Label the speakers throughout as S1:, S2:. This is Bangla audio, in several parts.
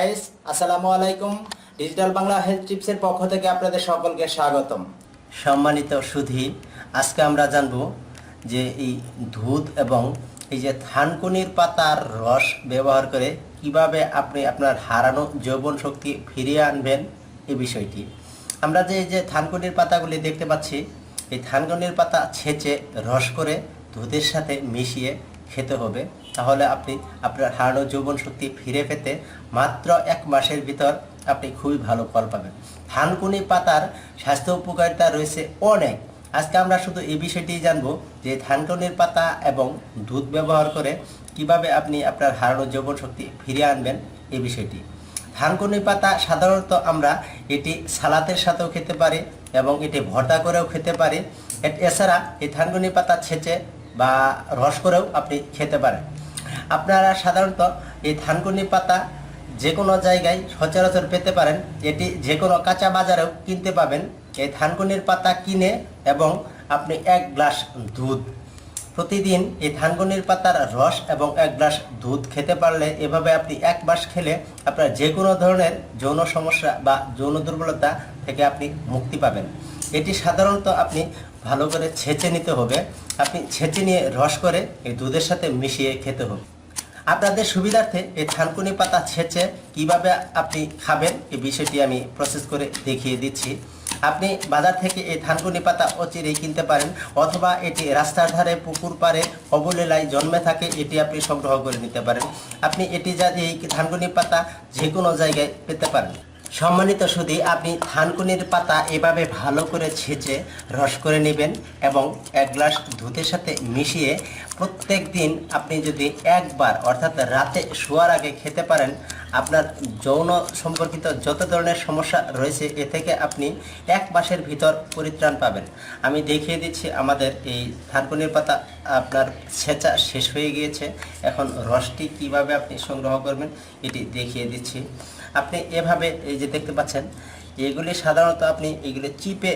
S1: গাইস আসসালামু আলাইকুম। ডিজিটাল বাংলা হেলথ টিপসের পক্ষ থেকে আপনাদের সকলকে স্বাগতম।
S2: সম্মানিত সুধী, আজকে আমরা জানব যে এই দুধ এবং এই যে থানকুনির পাতার রস ব্যবহার করে কীভাবে আপনি আপনার হারানো যৌবন শক্তি ফিরিয়ে আনবেন এই বিষয়টি। আমরা যে এই যে থানকুনির পাতাগুলি দেখতে পাচ্ছি, এই থানকুনির পাতা ছেঁচে রস করে দুধের সাথে মিশিয়ে খেতে হবে, তাহলে আপনি আপনার হারানো যৌবন শক্তি ফিরে পেতে মাত্র এক মাসের ভিতর আপনি খুবই ভালো ফল পাবেন। থানকুনি পাতার স্বাস্থ্য উপকারিতা রয়েছে অনেক। আজকে আমরা শুধু এই বিষয়টি জানব যে থানকুনির পাতা এবং দুধ ব্যবহার করে কীভাবে আপনি আপনার হারানো যৌবন শক্তি ফিরিয়ে আনবেন এই বিষয়টি। থানকুনি পাতা সাধারণত আমরা এটি সালাতের সাথেও খেতে পারি এবং এটি ভর্তা করেও খেতে পারি। এছাড়া এই থানকুনি পাতা ছেঁচে বা রস করেও আপনি খেতে পারেন। আপনারা সাধারণত এই থানকুনি পাতা যে কোনো জায়গায় সচরাচর পেতে পারেন। এটি যে কোনো কাঁচা বাজারেও কিনতে পাবেন। এই থানকুনির পাতা কিনে এবং আপনি এক গ্লাস দুধ প্রতিদিন এই থানকুনির পাতার রস এবং এক গ্লাস দুধ খেতে পারলে এভাবে আপনি এক মাস খেলে আপনার যে কোনো ধরনের যৌন সমস্যা বা যৌন দুর্বলতা থেকে আপনি মুক্তি পাবেন। এটি সাধারণত আপনি ভালো করে ছেঁচে নিতে হবে। আপনি ছেঁচে নিয়ে রস করে এই দুধের সাথে মিশিয়ে খেতে হবে। আপনাদের সুবিধার্থে এই থানকুনি পাতা ছেঁচে কীভাবে আপনি খাবেন এই বিষয়টি আমি প্রসেস করে দেখিয়ে দিচ্ছি। আপনি বাজার থেকে এই থানকুনি পাতা অচিরেই কিনতে পারেন অথবা এটি রাস্তার ধারে, পুকুর পাড়ে অবলীলায় জন্মে থাকে, এটি আপনি সংগ্রহ করে নিতে পারেন। আপনি এটি যা এই থানকুনি পাতা যে কোনো জায়গায় পেতে পারেন। সম্মানিত সুদী, আপনি থানকুনির পাতা এভাবে ভালো করে ছেঁচে রস করে নেবেন এবং এক গ্লাস দুধের সাথে মিশিয়ে প্রত্যেক দিন আপনি যদি একবার, অর্থাৎ রাতে শোয়ার আগে খেতে পারেন আপনার যৌন সম্পর্কিত যত ধরনের সমস্যা রয়েছে, এ থেকে আপনি এক মাসের ভিতর পরিত্রাণ পাবেন। আমি দেখিয়ে দিচ্ছি আমাদের এই থানকুনির পাতা। আপনার ছেঁচা শেষ হয়ে গিয়েছে। এখন রসটি কীভাবে আপনি সংগ্রহ করবেন, এটি দেখিয়ে দিচ্ছি। আপনি এভাবে এই যে দেখতে পাচ্ছেন, এগুলি সাধারণত আপনি এগুলি চিপে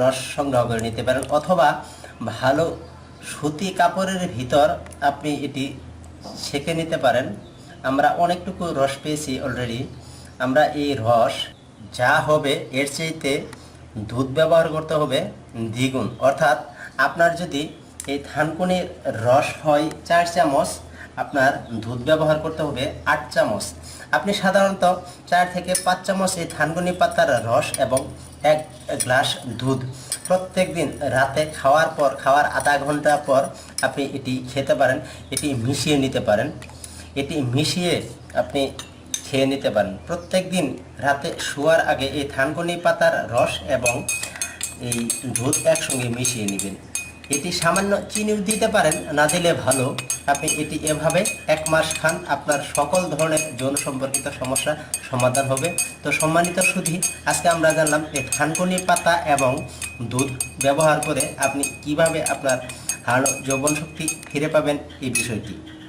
S2: রস সংগ্রহ করে নিতে পারেন, অথবা ভালো সুতি কাপড়ের ভিতর আপনি এটি সেঁকে নিতে পারেন। আমরা অনেকটুকু রস পেয়েছি অলরেডি আমরা এই রস যা হবে, এর চাইতে দুধ ব্যবহার করতে হবে দ্বিগুণ। অর্থাৎ আপনার যদি এই থানকুনির রস হয় চার চামচ, আপনার দুধ ব্যবহার করতে হবে আট চামচ। আপনি সাধারণত চার থেকে পাঁচ চামচ এই থানকুনি পাতার রস এবং এক গ্লাস দুধ প্রত্যেক দিন রাতে খাওয়ার পর, খাওয়ার আধা ঘণ্টা পর আপনি এটি খেতে পারেন, এটি মিশিয়ে নিতে পারেন। এটি মিশিয়ে আপনি খেয়ে নিতে পারেন। প্রত্যেক দিন রাতে শোয়ার আগে এই থানকুনি পাতার রস এবং এই দুধ একসঙ্গে মিশিয়ে নেবেন। এটি সামান্য চিনিও দিতে পারেন, না দিলে ভালো। আপনি এটি এভাবে এক মাস খান, আপনার সকল ধরনের যৌন সম্পর্কিত সমস্যা সমাধান হবে। তো সম্মানিত সুধী, আজকে আমরা জানলাম এই থানকুনি পাতা এবং দুধ ব্যবহার করে আপনি কীভাবে আপনার হারানো যৌবন শক্তি ফিরে পাবেন এই বিষয়টি।